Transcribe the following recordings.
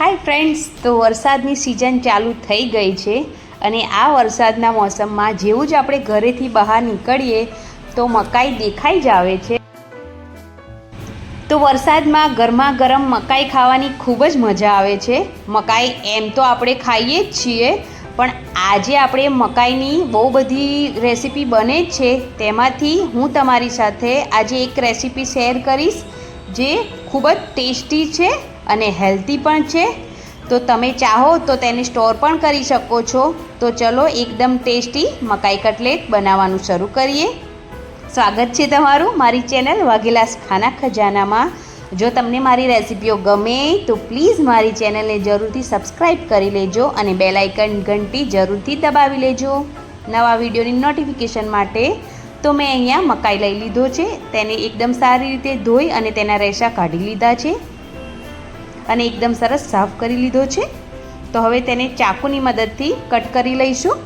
Hi friends તો વરસાદની season ચાલુ થઈ ગઈ છે અને આ વરસાદના મોસમમાં જેવું જ આપણે ઘરેથી બહાર નીકળીએ તો મકાઈ દેખાઈ જ આવે છે. તો વરસાદમાં ગરમા ગરમ મકાઈ ખાવાની ખૂબ જ મજા આવે છે. મકાઈ એમ તો આપણે ખાઈએ જ છીએ, પણ આજે આપણે મકાઈની બહુ બધી રેસીપી બને જ છે. તેમાંથી હું તમારી સાથે આજે એક રેસીપી શેર કરીશ, જે ખૂબ જ ટેસ્ટી છે અને હેલ્ધી પણ છે. તો તમે ચાહો તો તેને સ્ટોર પણ કરી શકો છો. તો ચલો એકદમ ટેસ્ટી મકાઈ કટલેટ બનાવવાનું શરૂ કરીએ. સ્વાગત છે તમારું મારી ચેનલ વાઘેલાસ ખાના ખજાનામાં. જો તમને મારી રેસિપીઓ ગમે તો પ્લીઝ મારી ચેનલને જરૂરથી સબસ્ક્રાઈબ કરી લેજો અને બેલ આઇકન ઘંટી જરૂરથી દબાવી લેજો. નવા વિડીયોની નોટિફિકેશન માટે તો મેં અહીંયા મકાઈ લઈ લીધો છે. તેને એકદમ સારી રીતે ધોઈ અને તેના રેસા કાઢી લીધા છે. અને એકદમ સરસ સાફ કરી લીધો છે. તો હવે તેને ચાકુની મદદથી કટ કરી લઈશું.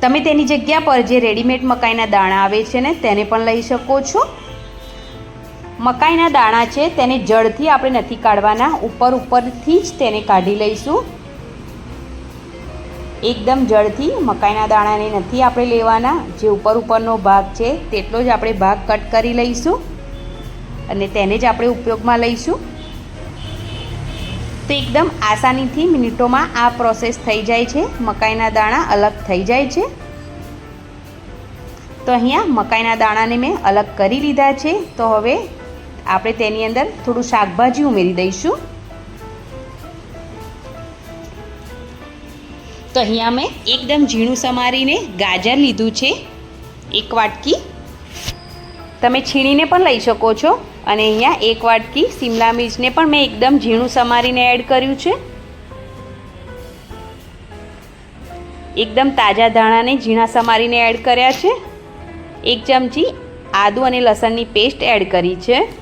તમે તેની જગ્યા પર જે રેડીમેડ મકાઈના દાણા આવે છે ને, તેને પણ લઈ શકો છો. મકાઈના દાણા છે, તેને જળથી આપણે નથી કાઢવાના, ઉપર ઉપરથી જ તેને કાઢી લઈશું. એકદમ જળથી મકાઈના દાણાને નથી આપણે લેવાના, જે ઉપર ઉપરનો ભાગ છે, તેટલો જ આપણે ભાગ કટ કરી લઈશું. અને તેને જ આપણે ઉપયોગમાં લઈશું. તો એકદમ આસાનીથી મિનિટોમાં આ પ્રોસેસ થઈ જાય છે. મકાઈના દાણા અલગ થઈ જાય છે. તો અહીંયા મકાઈના દાણાને મેં અલગ કરી લીધા છે. તો હવે આપણે તેની અંદર થોડું શાકભાજી ઉમેરી દઈશું. તો અહીંયા મેં એકદમ ઝીણું સમારીને ગાજર લીધું છે. એક વાટકી. તમે છીણીને પણ લઈ શકો છો. અને અહીંયા એક વાટકી સિમલા મિર્ચને પણ મેં એકદમ ઝીણું સમારીને એડ કર્યું છે. એકદમ તાજા ધાણાને ઝીણા સમારીને એડ કર્યા છે. એક ચમચી આદુ અને લસણની પેસ્ટ એડ કરી છે.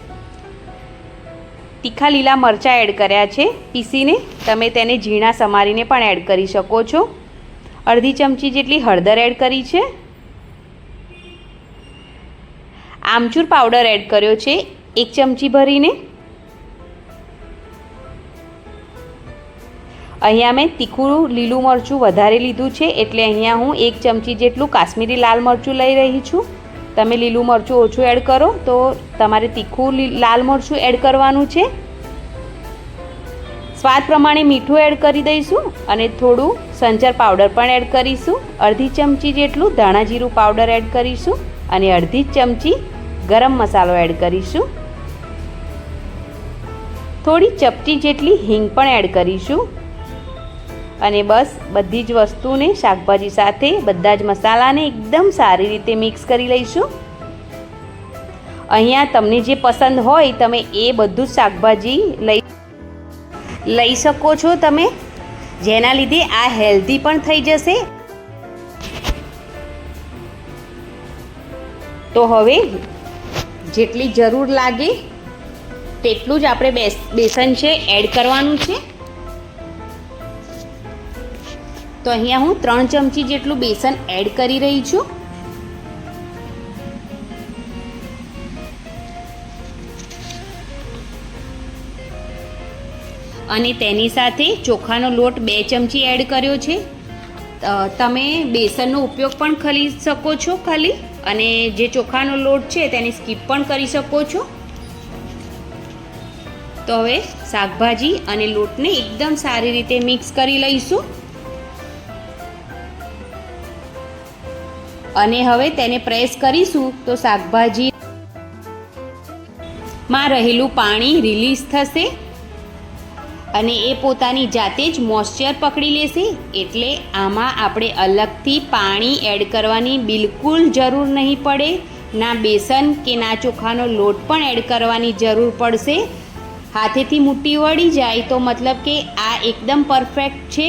તીખા લીલા મરચાં એડ કર્યા છે, પીસીને તમે તેને ઝીણા સમારીને પણ એડ કરી શકો છો. અડધી ચમચી જેટલી હળદર એડ કરી છે. આમચૂર પાવડર એડ કર્યો છે એક ચમચી ભરીને. અહીંયા મેં તીખું લીલું મરચું વધારે લીધું છે, એટલે અહીંયા હું એક ચમચી જેટલું કાશ્મીરી લાલ મરચું લઈ રહી છું. તમે લીલું મરચું ઓછું એડ કરો, તો તમારે તીખું લાલ મરચું એડ કરવાનું છે. સ્વાદ પ્રમાણે મીઠું એડ કરી દઈશું અને થોડું સંચર પાવડર પણ એડ કરીશું. અડધી ચમચી જેટલું ધાણા જીરું પાવડર એડ કરીશું અને અડધી ચમચી ગરમ મસાલો એડ કરીશું. થોડી ચપટી જેટલી હિંગ પણ એડ કરીશું. અને બસ બધી જ વસ્તુને શાકભાજી સાથે બધા જ મસાલાને એકદમ સારી રીતે મિક્સ કરી લઈશું. અહીંયા તમને જે પસંદ હોય તમે એ બધું જ શાકભાજી લઈ લઈ શકો છો તમે. જેના લીધે આ હેલ્ધી પણ થઈ જશે. તો હવે જેટલી જરૂર લાગે તેટલું જ આપણે બેસન છે, એડ કરવાનું છે. તો અહીંયા હું ત્રણ ચમચી જેટલું બેસન એડ કરી રહી છું. અને તેની સાથે ચોખાનો લોટ બે ચમચી એડ કર્યો છે. તમે બેસનનો ઉપયોગ પણ ખરી શકો છો ખાલી. અને જે ચોખાનો લોટ છે, તેને સ્કીપ પણ કરી શકો છો. તો હવે શાકભાજી અને લોટને એકદમ સારી રીતે મિક્સ કરી લઈશું. અને હવે તેને પ્રેસ કરીશું તો શાકભાજી માં રહેલું પાણી રિલીઝ થશે અને એ પોતાની જાતે જ મોઇશ્ચર પકડી લેશે. એટલે આમાં આપણે અલગથી પાણી એડ કરવાની બિલકુલ જરૂર નહીં પડે. ના બેસન કે ના ચોખાનો લોટ પણ એડ કરવાની જરૂર પડશે. હાથેથી મુઠ્ઠી વળી જાય તો મતલબ કે આ એકદમ પરફેક્ટ છે.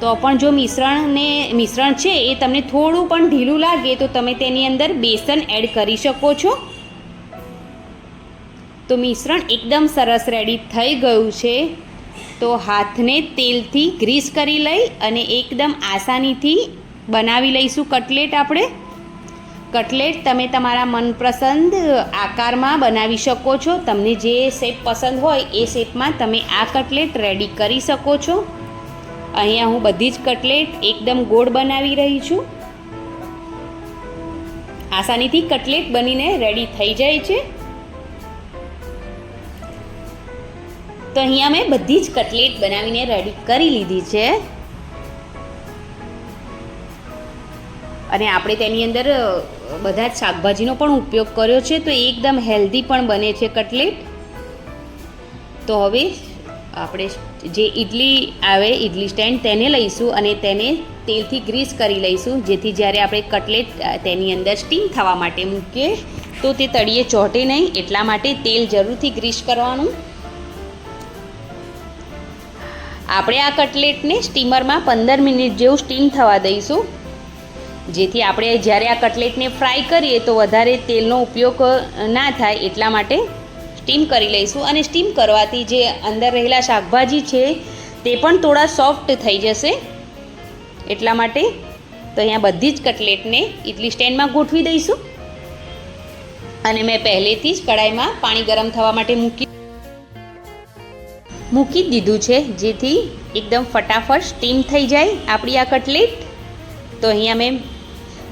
તો પણ જો મિશ્રણને, મિશ્રણ છે એ તમને થોડું પણ ઢીલું લાગે તો તમે તેની અંદર બેસન એડ કરી શકો છો. તો મિશ્રણ એકદમ સરસ રેડી થઈ ગયું છે. તો હાથને તેલથી ગ્રીસ કરી લઈ અને એકદમ આસાનીથી બનાવી લઈશું કટલેટ આપણે. કટલેટ તમે તમારા મનપસંદ આકારમાં બનાવી શકો છો. તમને જે શેપ પસંદ હોય એ શેપમાં તમે આ કટલેટ રેડી કરી શકો છો. અહીંયા હું બધી જ કટલેટ એકદમ ગોળ બનાવી રહી છું. આસાનીથી કટલેટ બનીને રેડી થઈ જાય છે. તો અહીંયા મેં બધી જ કટલેટ બનાવીને રેડી કરી લીધી છે. અને આપણે તેની અંદર બધા જ શાકભાજીનો પણ ઉપયોગ કર્યો છે, તો એકદમ હેલ્ધી પણ બને છે કટલેટ. તો હવે આપણે જે ઇડલી આવે ઇડલી સ્ટેન્ડ, તેને લઈશું અને તેને તેલથી ગ્રીસ કરી લઈશું, જેથી જ્યારે આપણે કટલેટ તેની અંદર સ્ટીમ થવા માટે મૂકીએ, તો તે તળીએ ચોંટે નહીં, એટલા માટે તેલ જરૂરથી ગ્રીસ કરવાનું. આપણે આ કટલેટને સ્ટીમરમાં પંદર મિનિટ જેવું સ્ટીમ થવા દઈશું. જેથી આપણે જ્યારે આ કટલેટને ફ્રાય કરીએ તો વધારે તેલનો ઉપયોગ ના થાય એટલા માટે સ્ટીમ કરી લઈશું. અને સ્ટીમ કરવાથી જે અંદર રહેલા શાકભાજી છે, તે પણ થોડા સોફ્ટ થઈ જશે. એટલા માટે તો અહીંયા બધી જ કટલેટને ઇડલી સ્ટેન્ડમાં ગોઠવી દઈશું. અને મેં પહેલેથી જ કડાઈમાં પાણી ગરમ થવા માટે મૂકી મૂકી દીધું છે, જેથી એકદમ ફટાફટ સ્ટીમ થઈ જાય આપણી આ કટલેટ. તો અહીંયા મેં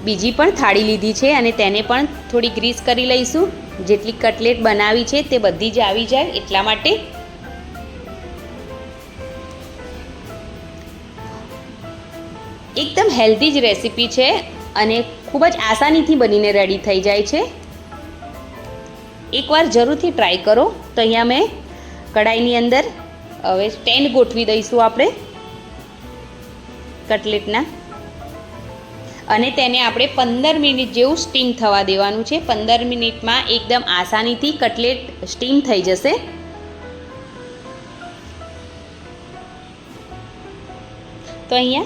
બીજી પણ થાળી લીધી છે અને તેને પણ થોડી ગ્રીસ કરી લઈશું. જેટલી કટલેટ બનાવી છે તે બધી જ આવી જાય એટલા માટે. એકદમ હેલ્ધી જ રેસીપી છે અને ખૂબ જ આસાનીથી બનીને રેડી થઈ જાય છે. એકવાર જરૂરથી ટ્રાય કરો. તો અહીંયા મેં કઢાઈની અંદર, હવે સ્ટેન્ડ ગોઠવી દઈશું આપણે કટલેટના. અને તેને આપણે પંદર મિનિટ જેવું સ્ટીમ થવા દેવાનું છે. પંદર મિનિટમાં એકદમ આસાનીથી કટલેટ સ્ટીમ થઈ જશે. તો અહીંયા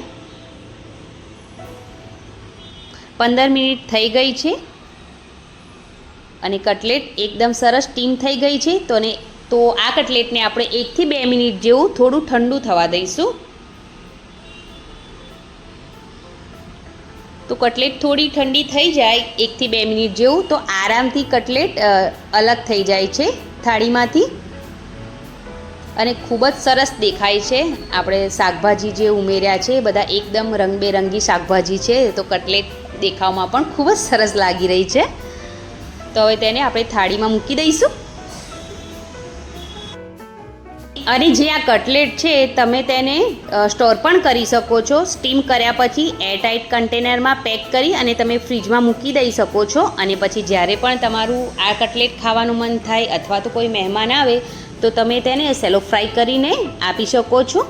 પંદર મિનિટ થઈ ગઈ છે. અને કટલેટ એકદમ સરસ સ્ટીમ થઈ ગઈ છે. તો ને, તો આ કટલેટને આપણે એકથી બે મિનિટ જેવું થોડું ઠંડુ થવા દઈશું. તો કટલેટ થોડી ઠંડી થઈ જાય એકથી બે મિનિટ જેવું, તો આરામથી કટલેટ અલગ થઈ જાય છે થાળીમાંથી. અને ખૂબ જ સરસ દેખાય છે. આપણે શાકભાજી જે ઉમેર્યા છે, એ બધા એકદમ રંગબેરંગી શાકભાજી છે, તો કટલેટ દેખાવમાં પણ ખૂબ જ સરસ લાગી રહી છે. તો હવે તેને આપણે થાળીમાં મૂકી દઈશું. અને જે આ કટલેટ છે, તમે તેને સ્ટોર પણ કરી શકો છો. સ્ટીમ કર્યા પછી એરટાઇટ કન્ટેનરમાં પેક કરી અને તમે ફ્રીજમાં મૂકી દઈ શકો છો. અને પછી જ્યારે પણ તમારું આ કટલેટ ખાવાનું મન થાય અથવા તો કોઈ મહેમાન આવે, તો તમે તેને સેલો ફ્રાય કરીને આપી શકો છો.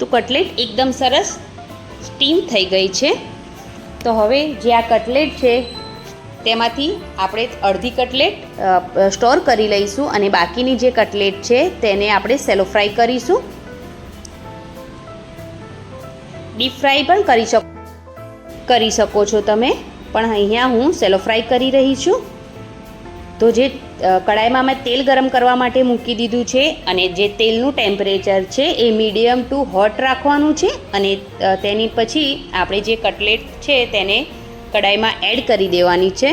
તો કટલેટ એકદમ સરસ સ્ટીમ થઈ ગઈ છે. તો હવે જે આ કટલેટ છે તેમાંથી આપણે અડધી કટલેટ સ્ટોર કરી લઈશું અને બાકીની જે કટલેટ છે તેને આપણે સેલો ફ્રાય કરીશું. ડીપ ફ્રાય પણ કરી શકો કરી શકો છો તમે, પણ અહીંયા હું સેલો ફ્રાય કરી રહી છું. તો જે કડાઈમાં મેં તેલ ગરમ કરવા માટે મૂકી દીધું છે અને જે તેલનું ટેમ્પરેચર છે એ મીડિયમ ટુ હોટ રાખવાનું છે અને તેની પછી આપણે જે કટલેટ છે તેને કડાઈમાં એડ કરી દેવાની છે.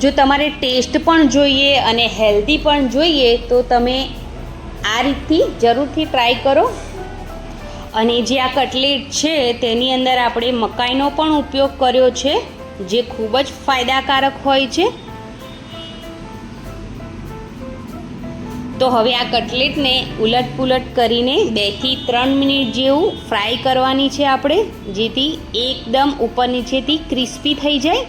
જો તમારે ટેસ્ટ પણ જોઈએ અને હેલ્ધી પણ જોઈએ, તો તમે આ રીતથી જરૂરથી ટ્રાય કરો. અને જે આ કટલેટ છે, તેની અંદર આપણે મકાઈનો પણ ઉપયોગ કર્યો છે, જે ખૂબ જ ફાયદાકારક હોય છે. તો હવે આ કટલેટને ઉલટ પુલટ કરીને બેથી ત્રણ મિનિટ જેવું ફ્રાય કરવાની છે આપણે, જેથી એકદમ ઉપર નીચેથી ક્રિસ્પી થઈ જાય.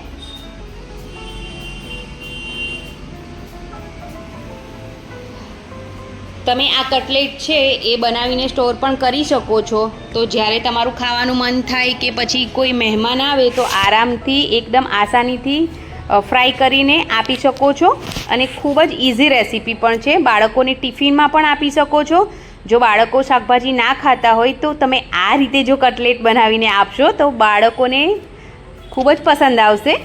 તમે આ કટલેટ છે એ બનાવીને સ્ટોર પણ કરી શકો છો. તો જ્યારે તમારું ખાવાનું મન થાય કે પછી કોઈ મહેમાન આવે તો આરામથી, એકદમ આસાનીથી ફ્રાય કરીને આપી શકો છો. અને ખૂબ જ ઇઝી રેસીપી પણ છે. બાળકોને ટિફિનમાં પણ આપી શકો છો. જો બાળકો શાકભાજી ના ખાતા હોય તો તમે આ રીતે જો કટલેટ બનાવીને આપશો તો બાળકોને ખૂબ જ પસંદ આવશે.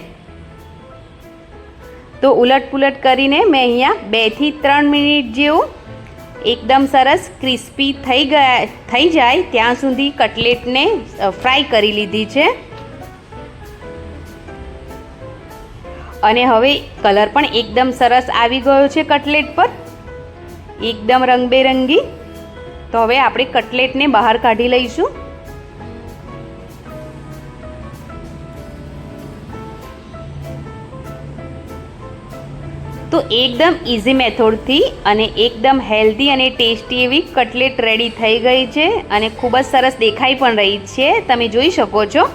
તો ઉલટપુલટ કરીને મેં અહીંયા બેથી ત્રણ મિનિટ જેવું એકદમ સરસ ક્રિસ્પી થઈ ગયા, થઈ જાય ત્યાં સુધી કટલેટને ફ્રાય કરી લીધી છે. અને હવે કલર પણ એકદમ સરસ આવી ગયો છે કટલેટ પર. એકદમ રંગબેરંગી. તો હવે આપણે કટલેટને બહાર કાઢી લઈશું. તો એકદમ ઇઝી મેથોડથી અને એકદમ હેલ્ધી અને ટેસ્ટી એવી કટલેટ રેડી થઈ ગઈ છે અને ખૂબ જ સરસ દેખાઈ પણ રહી છે. તમે જોઈ શકો છો.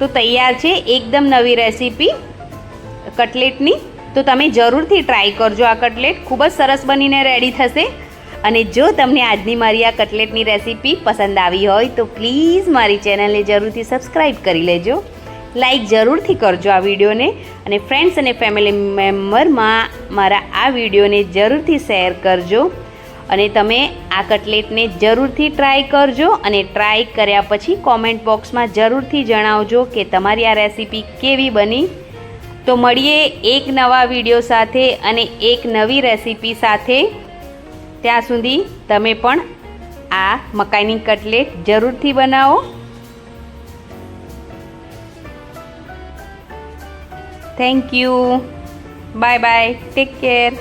તો તૈયાર છે એકદમ નવી રેસીપી કટલેટની. તો તમે જરૂરથી ટ્રાય કરજો આ કટલેટ. ખૂબ જ સરસ બનીને રેડી થશે. અને જો તમને આજની મારી આ કટલેટની રેસીપી પસંદ આવી હોય તો પ્લીઝ મારી ચેનલને જરૂરથી સબસ્ક્રાઈબ કરી લેજો. લાઈક જરૂરથી કરજો આ વિડીયોને. અને ફ્રેન્ડ્સ અને ફેમિલી મેમ્બરમાં મારા આ વિડીયોને જરૂરથી શેર કરજો. અને તમે આ કટલેટને જરૂરથી ટ્રાય કરજો અને ટ્રાય કર્યા પછી કોમેન્ટ બોક્સમાં જરૂરથી જણાવજો કે તમારી આ રેસીપી કેવી બની. તો મળીએ એક નવા વીડિયો સાથે અને એક નવી રેસીપી સાથે. ત્યાં સુધી તમે પણ આ મકાઈની કટલેટ જરૂરથી બનાવો. Thank you bye bye take care